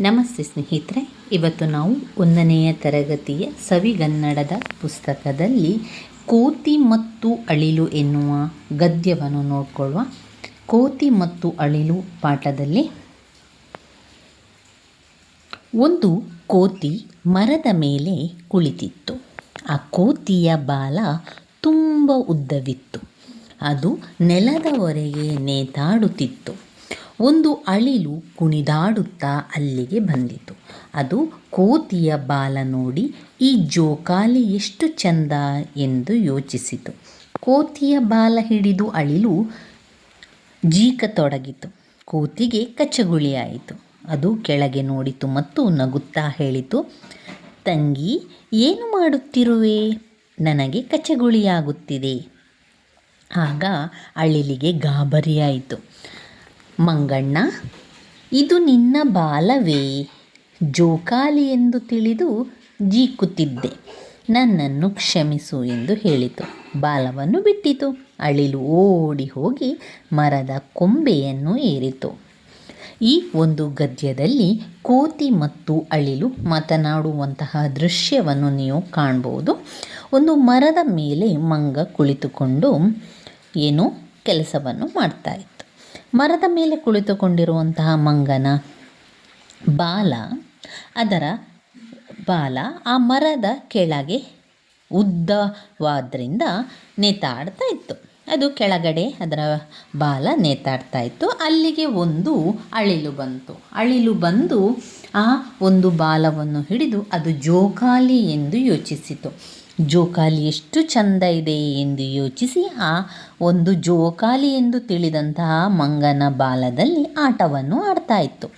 ನಮಸ್ತೆ ಸ್ನೇಹಿತರೆ, ಇವತ್ತು ನಾವು ಒಂದನೆಯ ತರಗತಿಯ ಸವಿಗನ್ನಡದ ಪುಸ್ತಕದಲ್ಲಿ ಕೋತಿ ಮತ್ತು ಅಳಿಲು ಎನ್ನುವ ಗದ್ಯವನ್ನು ನೋಡಿಕೊಳ್ಳುವ ಕೋತಿ ಮತ್ತು ಅಳಿಲು ಪಾಠದಲ್ಲಿ ಒಂದು ಕೋತಿ ಮರದ ಮೇಲೆ ಕುಳಿತಿತ್ತು. ಆ ಕೋತಿಯ ಬಾಲ ತುಂಬ ಉದ್ದವಿತ್ತು. ಅದು ನೆಲದವರೆಗೆ ನೇತಾಡುತ್ತಿತ್ತು. ಒಂದು ಅಳಿಲು ಕುಣಿದಾಡುತ್ತಾ ಅಲ್ಲಿಗೆ ಬಂದಿತು. ಅದು ಕೋತಿಯ ಬಾಲ ನೋಡಿ, ಈ ಜೋಕಾಲಿ ಎಷ್ಟು ಚಂದ ಎಂದು ಯೋಚಿಸಿತು. ಕೋತಿಯ ಬಾಲ ಹಿಡಿದು ಅಳಿಲು ಜೀಕತೊಡಗಿತು ಕೋತಿಗೆ ಕಚ್ಚಗುಳಿಯಾಯಿತು ಅದು ಕೆಳಗೆ ನೋಡಿತು ಮತ್ತು ನಗುತ್ತಾ ಹೇಳಿತು, ತಂಗಿ, ಏನು ಮಾಡುತ್ತಿರುವೆ? ನನಗೆ ಕಚ್ಚಗುಳಿಯಾಗುತ್ತಿದೆ ಆಗ ಅಳಿಲಿಗೆ ಗಾಬರಿಯಾಯಿತು. ಮಂಗಣ್ಣ, ಇದು ನಿನ್ನ ಬಾಲವೇ? ಜೋಕಾಲಿ ಎಂದು ತಿಳಿದು ಜೀಕುತ್ತಿದ್ದೆ. ನನ್ನನ್ನು ಕ್ಷಮಿಸು ಎಂದು ಹೇಳಿತು. ಬಾಲವನ್ನು ಬಿಟ್ಟಿತು. ಅಳಿಲು ಓಡಿ ಹೋಗಿ ಮರದ ಕೊಂಬೆಯನ್ನು ಏರಿತು. ಈ ಒಂದು ಗದ್ಯದಲ್ಲಿ ಕೋತಿ ಮತ್ತು ಅಳಿಲು ಮಾತನಾಡುವಂತಹ ದೃಶ್ಯವನ್ನು ನೀವು ಕಾಣ್ಬೋದು. ಒಂದು ಮರದ ಮೇಲೆ ಮಂಗ ಕುಳಿತುಕೊಂಡು ಏನೋ ಕೆಲಸವನ್ನು ಮಾಡ್ತಾ ಮರದ ಮೇಲೆ ಕುಳಿತುಕೊಂಡಿರುವಂತಹ ಮಂಗನ ಬಾಲ, ಅದರ ಬಾಲ ಆ ಮರದ ಕೆಳಗೆ ಉದ್ದವಾದ್ರಿಂದ ನೇತಾಡ್ತಾ ಇತ್ತು. ಅದು ಕೆಳಗಡೆ ಅದರ ಬಾಲ ನೇತಾಡ್ತಾ ಇತ್ತು. ಅಲ್ಲಿಗೆ ಒಂದು ಅಳಿಲು ಬಂತು. ಅಳಿಲು ಬಂದು ಆ ಒಂದು ಬಾಲವನ್ನು ಹಿಡಿದು ಅದು ಜೋಕಾಲಿ ಎಂದು ಯೋಚಿಸಿತು. ಜೋಕಾಲಿ ಎಷ್ಟು ಚಂದ ಇದೆ ಎಂದು ಯೋಚಿಸಿ ಆ ಒಂದು ಜೋಕಾಲಿ ಎಂದು ತಿಳಿದಂತಹ ಮಂಗನ ಬಾಲದಲ್ಲಿ ಆಟವನ್ನು ಆಡ್ತಾ ಇತ್ತು.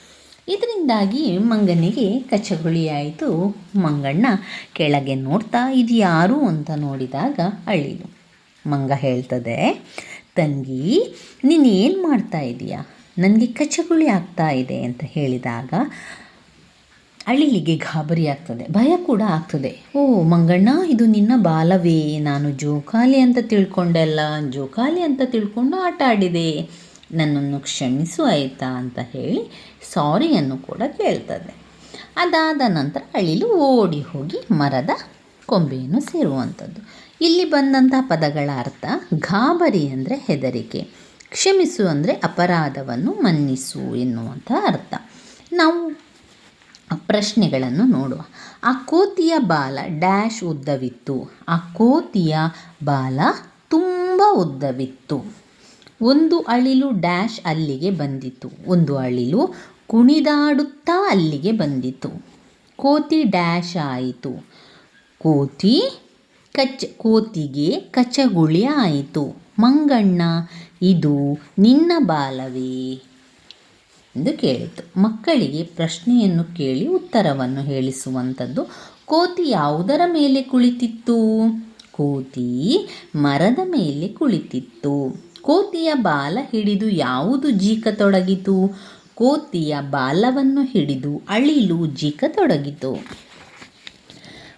ಇದರಿಂದಾಗಿ ಮಂಗನಿಗೆ ಕಚಗುಳಿಯಾಯಿತು. ಮಂಗಣ್ಣ, ಕೆಳಗೆ ನೋಡ್ತಾ ಇದು ಯಾರು ಅಂತ ನೋಡಿದಾಗ ಅಳಿಲು. ಮಂಗ ಹೇಳ್ತದೆ, ತಂಗಿ ನೀನು ಏನು ಮಾಡ್ತಾ ಇದೀಯಾ? ನನಗೆ ಕಚಗುಳಿ ಆಗ್ತಾ ಇದೆ ಅಂತ ಹೇಳಿದಾಗ ಅಳಿಲಿಗೆ ಗಾಬರಿ ಆಗ್ತದೆ, ಭಯ ಕೂಡ ಆಗ್ತದೆ. ಓ ಮಂಗಣ್ಣ, ಇದು ನಿನ್ನ ಬಾಲವೇ? ನಾನು ಜೋಕಾಲಿ ಅಂತ ತಿಳ್ಕೊಂಡೆಲ್ಲ ಜೋಕಾಲಿ ಅಂತ ತಿಳ್ಕೊಂಡು ಆಟ ಆಡಿದೆ. ನನ್ನನ್ನು ಕ್ಷಮಿಸು ಆಯಿತಾ ಅಂತ ಹೇಳಿ ಸಾರಿಯನ್ನು ಕೂಡ ಕೇಳ್ತದೆ. ಅದಾದ ನಂತರ ಅಳಿಲು ಓಡಿ ಹೋಗಿ ಮರದ ಕೊಂಬೆಯನ್ನು ಸೇರುವಂಥದ್ದು. ಇಲ್ಲಿ ಬಂದಂಥ ಪದಗಳ ಅರ್ಥ ಗಾಬರಿ ಅಂದರೆ ಹೆದರಿಕೆ, ಕ್ಷಮಿಸು ಅಂದರೆ ಅಪರಾಧವನ್ನು ಮನ್ನಿಸು ಎನ್ನುವಂಥ ಅರ್ಥ. ನಾವು ಪ್ರಶ್ನೆಗಳನ್ನು ನೋಡುವ. ಆ ಕೋತಿಯ ಬಾಲ ಡ್ಯಾಶ್ ಉದ್ದವಿತ್ತು. ಆ ಕೋತಿಯ ಬಾಲ ತುಂಬ ಉದ್ದವಿತ್ತು. ಒಂದು ಅಳಿಲು ಡ್ಯಾಶ್ ಅಲ್ಲಿಗೆ ಬಂದಿತು ಒಂದು ಅಳಿಲು ಕುಣಿದಾಡುತ್ತಾ ಅಲ್ಲಿಗೆ ಬಂದಿತು ಕೋತಿ ಡ್ಯಾಶ್ ಆಯಿತು. ಕೋತಿ ಕಚ್, ಕೋತಿಗೆ ಕಚಗುಳಿ ಆಯಿತು. ಮಂಗಣ್ಣ, ಇದು ನಿನ್ನ ಬಾಲವೇ? ಎಂದು ಕೇಳಿತು. ಮಕ್ಕಳಿಗೆ ಪ್ರಶ್ನೆಯನ್ನು ಕೇಳಿ ಉತ್ತರವನ್ನು ಹೇಳಿಸುವಂಥದ್ದು, ಕೋತಿ ಯಾವುದರ ಮೇಲೆ ಕುಳಿತಿತ್ತು? ಕೋತಿ ಮರದ ಮೇಲೆ ಕುಳಿತಿತ್ತು. ಕೋತಿಯ ಬಾಲ ಹಿಡಿದು ಯಾವುದು ಜೀಕತೊಡಗಿತು? ಕೋತಿಯ ಬಾಲವನ್ನು ಹಿಡಿದು ಅಳಿಲು ಜೀಕತೊಡಗಿತು.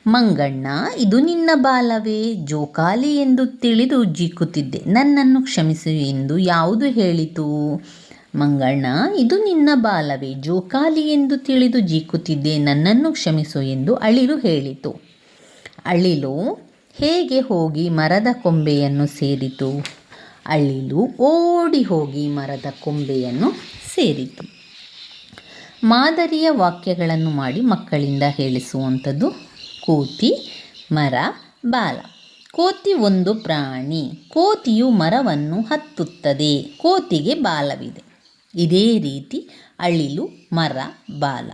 ಮಂಗಣ್ಣ, ಇದು ನಿನ್ನ ಬಾಲವೇ? ಜೋಕಾಲಿ ಎಂದು ತಿಳಿದು ಜೀಕುತ್ತಿದ್ದೆ. ನನ್ನನ್ನು ಕ್ಷಮಿಸು ಎಂದು ಯಾವುದು ಹೇಳಿತು? ಮಂಗಣ್ಣ ಇದು ನಿನ್ನ ಬಾಲವೇ ಜೋಕಾಲಿ ಎಂದು ತಿಳಿದು ಜೀಕುತ್ತಿದ್ದೆ, ನನ್ನನ್ನು ಕ್ಷಮಿಸು ಎಂದು ಅಳಿಲು ಹೇಳಿತು. ಅಳಿಲು, ಹೇಗೆ ಹೋಗಿ ಮರದ ಕೊಂಬೆಯನ್ನು ಸೇರಿತು? ಅಳಿಲು ಓಡಿ ಹೋಗಿ ಮರದ ಕೊಂಬೆಯನ್ನು ಸೇರಿತು. ಮಾದರಿಯ ವಾಕ್ಯಗಳನ್ನು ಮಾಡಿ ಮಕ್ಕಳಿಂದ ಹೇಳಿಸುವಂಥದ್ದು ಕೋತಿ, ಮರ, ಬಾಲ. ಕೋತಿ ಒಂದು ಪ್ರಾಣಿ, ಕೋತಿಯು ಮರವನ್ನು ಹತ್ತುತ್ತದೆ, ಕೋತಿಗೆ ಬಾಲವಿದೆ. ಇದೇ ರೀತಿ ಅಳಿಲು, ಮರ, ಬಾಲ.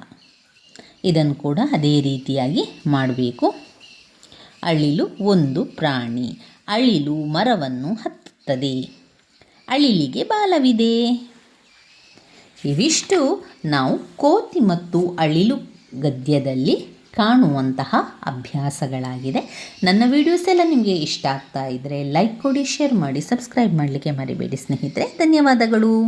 ಇದನ್ನು ಕೂಡ ಅದೇ ರೀತಿಯಾಗಿ ಮಾಡಬೇಕು. ಅಳಿಲು ಒಂದು ಪ್ರಾಣಿ. ಅಳಿಲು ಮರವನ್ನು ಹತ್ತುತ್ತದೆ. ಅಳಿಲಿಗೆ ಬಾಲವಿದೆ. ಇವಿಷ್ಟು ನಾವು ಕೋತಿ ಮತ್ತು ಅಳಿಲು ಗದ್ಯದಲ್ಲಿ ಕಾಣುವಂತಹ ಅಭ್ಯಾಸಗಳಾಗಿದೆ. ನನ್ನ ವಿಡಿಯೋಸ್ ಎಲ್ಲ ನಿಮಗೆ ಇಷ್ಟ ಆಗ್ತಾ ಇದ್ದರೆ ಲೈಕ್ ಕೊಡಿ ಶೇರ್ ಮಾಡಿ ಸಬ್ಸ್ಕ್ರೈಬ್ ಮಾಡಲಿಕ್ಕೆ ಮರಿಬೇಡಿ ಸ್ನೇಹಿತರೆ. ಧನ್ಯವಾದಗಳು.